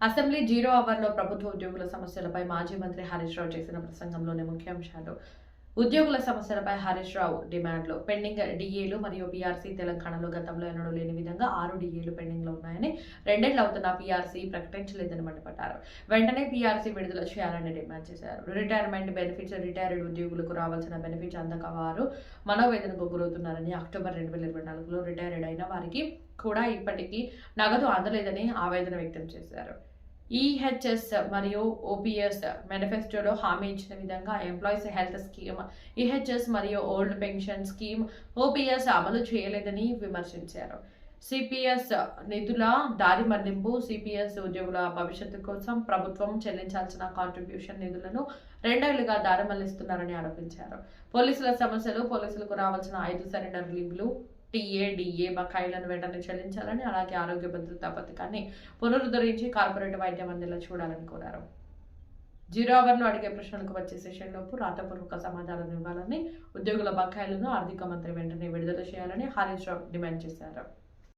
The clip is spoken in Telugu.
అసెంబ్లీ జీరో అవర్లో ప్రభుత్వ ఉద్యోగుల సమస్యలపై మాజీ మంత్రి హరీష్ రావు చేసిన ప్రసంగంలోని ముఖ్యాంశాలు. ఉద్యోగుల సమస్యలపై హరీష్ రావు డిమాండ్లు. పెండింగ్ డిఏలు మరియు పీఆర్సీ తెలంగాణలో గతంలో ఎన్నడూ లేని విధంగా ఆరు డిఏలు పెండింగ్లో ఉన్నాయని రెండేళ్ళు అవుతున్న పీఆర్సీ ప్రకటించలేదని మండిపడ్డారు. వెంటనే పీఆర్సీ విడుదల చేయాలని డిమాండ్ చేశారు. రిటైర్మెంట్ బెనిఫిట్స్ రిటైర్డ్ ఉద్యోగులకు రావాల్సిన బెనిఫిట్స్ అందక వారు మనోవేదనకు గురవుతున్నారని అక్టోబర్ రెండు వేల ఇరవై నాలుగులో రిటైర్డ్ అయిన వారికి కూడా ఇప్పటికీ నగదు అందలేదని ఆవేదన వ్యక్తం చేశారు. ఈహెచ్ఎస్ మరియు ఓపీఎస్ మేనిఫెస్టోలో హామీ ఇచ్చిన విధంగా ఎంప్లాయీస్ హెల్త్ స్కీమ్ ఈహెచ్ఎస్ మరియు ఓల్డ్ పెన్షన్ స్కీమ్ ఓపీఎస్ అమలు చేయలేదని విమర్శించారు. సిపిఎస్ నిధుల దారి మళ్ళింపు సిపిఎస్ ఉద్యోగుల భవిష్యత్తు కోసం ప్రభుత్వం చెల్లించాల్సిన కాంట్రిబ్యూషన్ నిధులను రెండేళ్ళుగా దారి మళ్ళిస్తున్నారని ఆరోపించారు. పోలీసుల సమస్యలు పోలీసులకు రావాల్సిన ఐదు సరెండర్ లీవ్లు టీఏ డిఏ బకాయిలను వెంటనే చెల్లించాలని అలాగే ఆరోగ్య భద్రతా పథకాన్ని పునరుద్ధరించి కార్పొరేట్ వైద్యం అందేలా చూడాలని కోరారు. జీరో అవర్లో అడిగే ప్రశ్నలకు వచ్చే సెషన్లోపు రాతపూర్వక సమాధానం ఇవ్వాలని ఉద్యోగుల బకాయిలను ఆర్థిక మంత్రి వెంటనే విడుదల చేయాలని హరీష్ రావు డిమాండ్ చేశారు.